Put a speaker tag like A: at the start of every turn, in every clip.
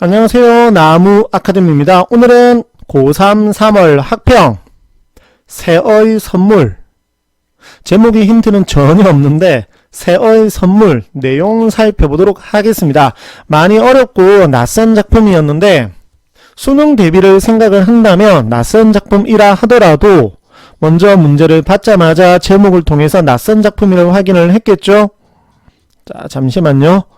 A: 안녕하세요. 나무 아카데미입니다. 오늘은 고3 3월 학평 새어의 선물 제목이 힌트는 전혀 없는데 새어의 선물 내용 살펴보도록 하겠습니다. 많이 어렵고 낯선 작품이었는데 수능 대비를 생각을 한다면 낯선 작품이라 하더라도 먼저 문제를 받자마자 제목을 통해서 낯선 작품이라고 확인을 했겠죠? 자, 잠시만요.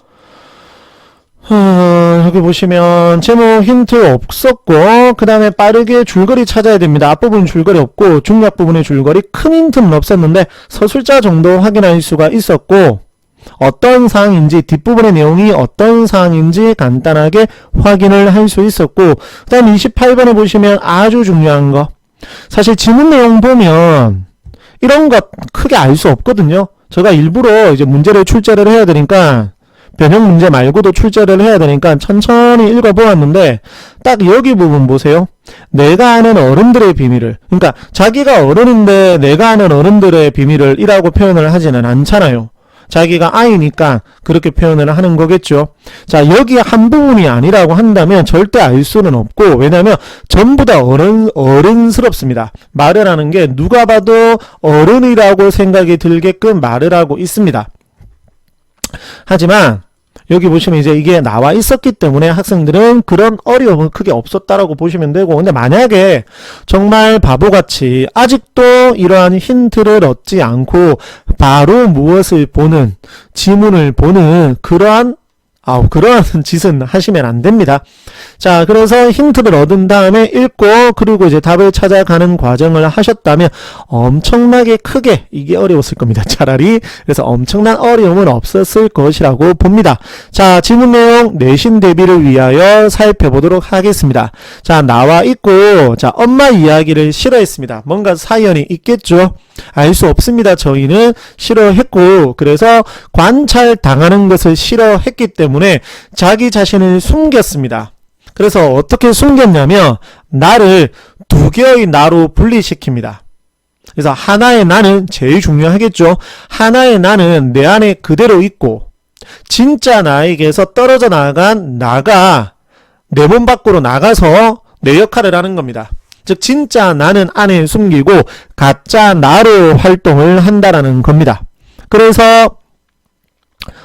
A: 어, 여기 보시면 제목 힌트 없었고 그 다음에 빠르게 줄거리 찾아야 됩니다. 앞부분 줄거리 없고 중략 부분의 줄거리 큰 힌트는 없었는데 서술자 정도 확인할 수가 있었고 어떤 사항인지 뒷부분의 내용이 어떤 사항인지 간단하게 확인을 할 수 있었고 그 다음 28번에 보시면 아주 중요한 거 사실 지문 내용 보면 이런 것 크게 알 수 없거든요. 제가 일부러 이제 문제를 출제를 해야 되니까 변형 문제 말고도 출제를 해야 되니까 천천히 읽어보았는데 딱 여기 부분 보세요. 내가 아는 어른들의 비밀을 그러니까 자기가 어른인데 내가 아는 어른들의 비밀을 이라고 표현을 하지는 않잖아요. 자기가 아이니까 그렇게 표현을 하는 거겠죠. 자, 여기 한 부분이 아니라고 한다면 절대 알 수는 없고, 왜냐면 전부 다 어른, 어른스럽습니다. 말을 하는 게 누가 봐도 어른이라고 생각이 들게끔 말을 하고 있습니다. 하지만 여기 보시면 이제 이게 나와 있었기 때문에 학생들은 그런 어려움은 크게 없었다라고 보시면 되고 근데 만약에 정말 바보같이 아직도 이러한 힌트를 얻지 않고 바로 무엇을 보는 지문을 보는 그러한 아우 그러한 짓은 하시면 안 됩니다. 자 그래서 힌트를 얻은 다음에 읽고 그리고 이제 답을 찾아가는 과정을 하셨다면 엄청나게 크게 이게 어려웠을 겁니다. 차라리 그래서 엄청난 어려움은 없었을 것이라고 봅니다. 자 지문 내용 내신 대비를 위하여 살펴보도록 하겠습니다. 자 나와 있고 자 엄마 이야기를 싫어했습니다. 뭔가 사연이 있겠죠. 알 수 없습니다. 저희는 싫어했고 그래서 관찰 당하는 것을 싫어했기 때문에 자기 자신을 숨겼습니다. 그래서 어떻게 숨겼냐면 나를 두 개의 나로 분리시킵니다. 그래서 하나의 나는 제일 중요하겠죠. 하나의 나는 내 안에 그대로 있고 진짜 나에게서 떨어져 나간 나가 내 몸 밖으로 나가서 내 역할을 하는 겁니다. 즉 진짜 나는 안에 숨기고 가짜 나로 활동을 한다라는 겁니다. 그래서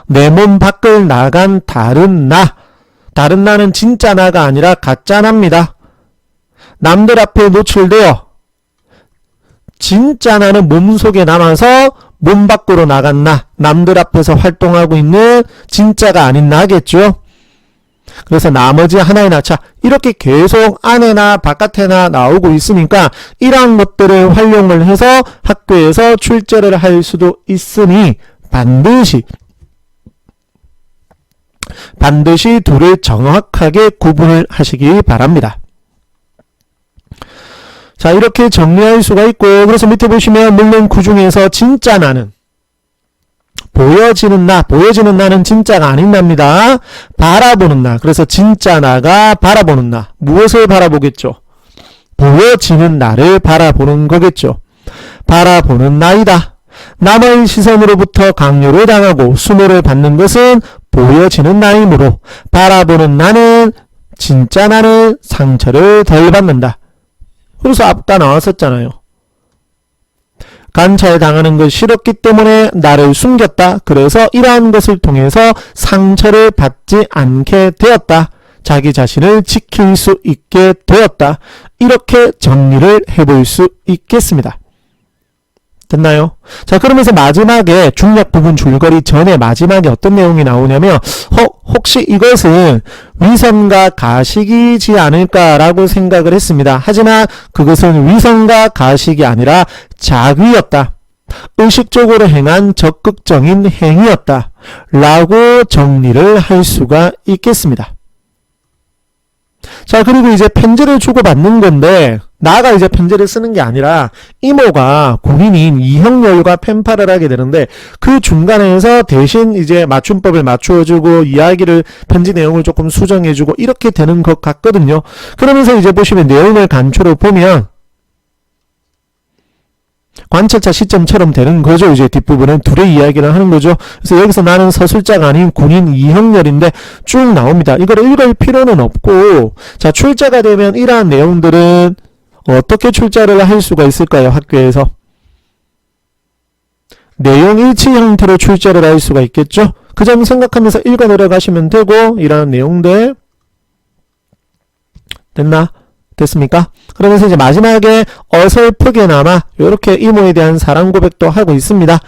A: 내 몸 밖을 나간 다른 나, 다른 나는 진짜 나가 아니라 가짜 나입니다. 남들 앞에 노출되어 진짜 나는 몸 속에 남아서 몸 밖으로 나간 나, 남들 앞에서 활동하고 있는 진짜가 아닌 나겠죠. 그래서 나머지 하나의 나차 이렇게 계속 안에나 바깥에나 나오고 있으니까 이러한 것들을 활용을 해서 학교에서 출제를 할 수도 있으니 반드시 반드시 둘을 정확하게 구분을 하시기 바랍니다. 자 이렇게 정리할 수가 있고 그래서 밑에 보시면 물론 그 중에서 진짜 나는 보여지는 나, 보여지는 나는 진짜가 아닌 나입니다. 바라보는 나. 그래서 진짜 나가 바라보는 나. 무엇을 바라보겠죠? 보여지는 나를 바라보는 거겠죠. 바라보는 나이다. 남의 시선으로부터 강요를 당하고 수모를 받는 것은 보여지는 나이므로 바라보는 나는 진짜 나는 상처를 덜 받는다. 그래서 아까 나왔었잖아요. 관찰 당하는 것 싫었기 때문에 나를 숨겼다. 그래서 이러한 것을 통해서 상처를 받지 않게 되었다. 자기 자신을 지킬 수 있게 되었다. 이렇게 정리를 해볼 수 있겠습니다. 됐나요? 자, 그러면서 마지막에 중략 부분 줄거리 전에 마지막에 어떤 내용이 나오냐면, 어, 혹시 이것은 위선과 가식이지 않을까라고 생각을 했습니다. 하지만 그것은 위선과 가식이 아니라 자귀였다. 의식적으로 행한 적극적인 행위였다. 라고 정리를 할 수가 있겠습니다. 자, 그리고 이제 편지를 주고받는 건데, 나가 이제 편지를 쓰는 게 아니라 이모가 공인인 이형열과 펜팔을 하게 되는데 그 중간에서 대신 이제 맞춤법을 맞추어주고 이야기를 편지 내용을 조금 수정해주고 이렇게 되는 것 같거든요. 그러면서 이제 보시면 내용을 간추려 보면 관찰차 시점처럼 되는 거죠. 이제 뒷부분은 둘의 이야기를 하는 거죠. 그래서 여기서 나는 서술자가 아닌 군인 이형렬인데 쭉 나옵니다. 이걸 읽을 필요는 없고 자 출자가 되면 이러한 내용들은 어떻게 출자를 할 수가 있을까요? 학교에서 내용 일치 형태로 출자를 할 수가 있겠죠. 그 점 생각하면서 읽어 내려가시면 되고 이러한 내용들 됐나? 됐습니까? 그러면서 이제 마지막에 어설프게나마 이렇게 이모에 대한 사랑 고백도 하고 있습니다.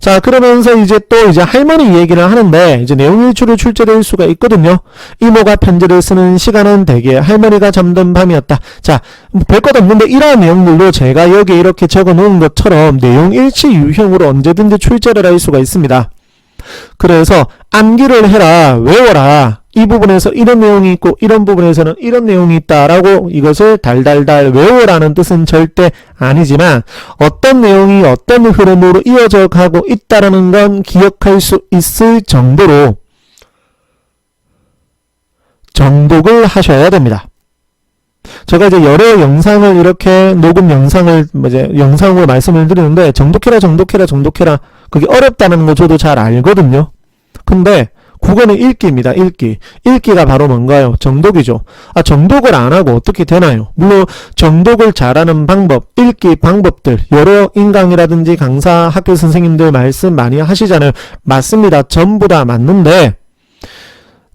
A: 자, 그러면서 이제 또 이제 할머니 얘기를 하는데 이제 내용 일출을 출제될 수가 있거든요. 이모가 편지를 쓰는 시간은 대개 할머니가 잠든 밤이었다. 자, 별것 없는데 이러한 내용들로 제가 여기 이렇게 적어 놓은 것처럼 내용 일치 유형으로 언제든지 출제를 할 수가 있습니다. 그래서 암기를 해라, 외워라. 이 부분에서 이런 내용이 있고 이런 부분에서는 이런 내용이 있다라고 이것을 달달달 외워라는 뜻은 절대 아니지만 어떤 내용이 어떤 흐름으로 이어져 가고 있다라는 건 기억할 수 있을 정도로 정독을 하셔야 됩니다. 제가 이제 여러 영상을 이렇게 녹음 영상을 뭐 이제 영상으로 말씀을 드리는데 정독해라 정독해라 정독해라 그게 어렵다는 거 저도 잘 알거든요. 근데 국어는 읽기입니다. 읽기. 읽기가 바로 뭔가요? 정독이죠. 아, 정독을 안 하고 어떻게 되나요? 물론 정독을 잘하는 방법, 읽기 방법들 여러 인강이라든지 강사 학교 선생님들 말씀 많이 하시잖아요. 맞습니다. 전부 다 맞는데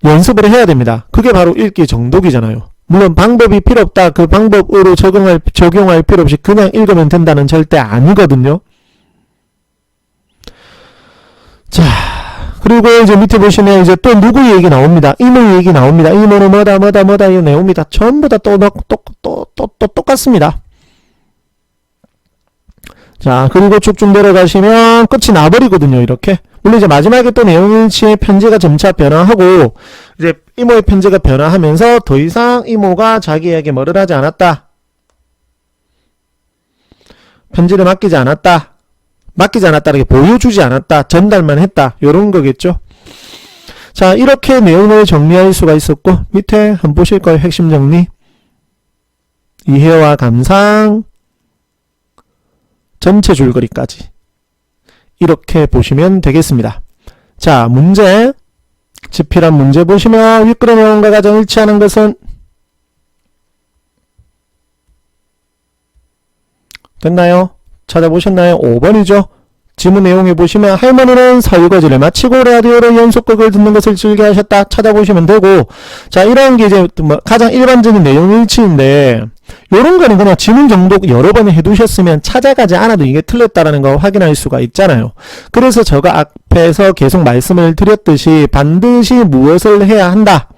A: 연습을 해야 됩니다. 그게 바로 읽기 정독이잖아요. 물론 방법이 필요 없다. 그 방법으로 적용할 적용할 필요 없이 그냥 읽으면 된다는 절대 아니거든요. 자, 그리고 이제 밑에 보시면 이제 또 누구 얘기 나옵니다. 이모 얘기 나옵니다. 이모는 뭐다 뭐다 뭐다 이거 나옵니다. 전부 다또또또 또 또 똑같습니다. 자, 그리고 쭉쭉 내려가시면 끝이 나버리거든요, 이렇게. 물론 이제 마지막에 또 내용일치의 편지가 점차 변화하고, 이제 이모의 편지가 변화하면서 더 이상 이모가 자기에게 뭐를 하지 않았다. 편지를 맡기지 않았다. 맡기지 않았다. 이렇게 보여주지 않았다. 전달만 했다. 요런 거겠죠. 자, 이렇게 내용을 정리할 수가 있었고, 밑에 한번 보실 거예요. 핵심 정리. 이해와 감상. 전체 줄거리까지. 이렇게 보시면 되겠습니다. 자, 문제. 지필한 문제 보시면 윗그림 내용과 가정 일치하는 것은 됐나요? 찾아보셨나요? 5번이죠. 지문 내용에 보시면 할머니는 설거지를 마치고 라디오로 연속극을 듣는 것을 즐겨 하셨다. 찾아보시면 되고 자 이런 게 이제 뭐 가장 일반적인 내용 일치인데 요런 거는 그냥 지문 정독 여러 번 해두셨으면 찾아가지 않아도 이게 틀렸다라는 거 확인할 수가 있잖아요. 그래서 제가 앞에서 계속 말씀을 드렸듯이 반드시 무엇을 해야 한다.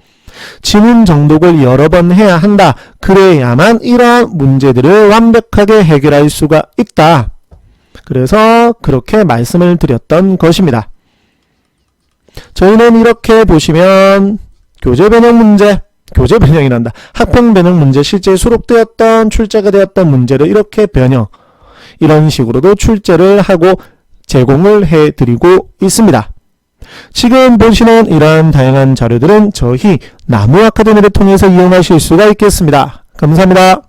A: 지문 정독을 여러 번 해야 한다. 그래야만 이러한 문제들을 완벽하게 해결할 수가 있다. 그래서 그렇게 말씀을 드렸던 것입니다. 저희는 이렇게 보시면 교재 변형 문제, 교재 변형이란다. 학평 변형 문제 실제 수록되었던 출제가 되었던 문제를 이렇게 변형 이런 식으로도 출제를 하고 제공을 해드리고 있습니다. 지금 보시는 이러한 다양한 자료들은 저희 나무 아카데미를 통해서 이용하실 수가 있겠습니다. 감사합니다.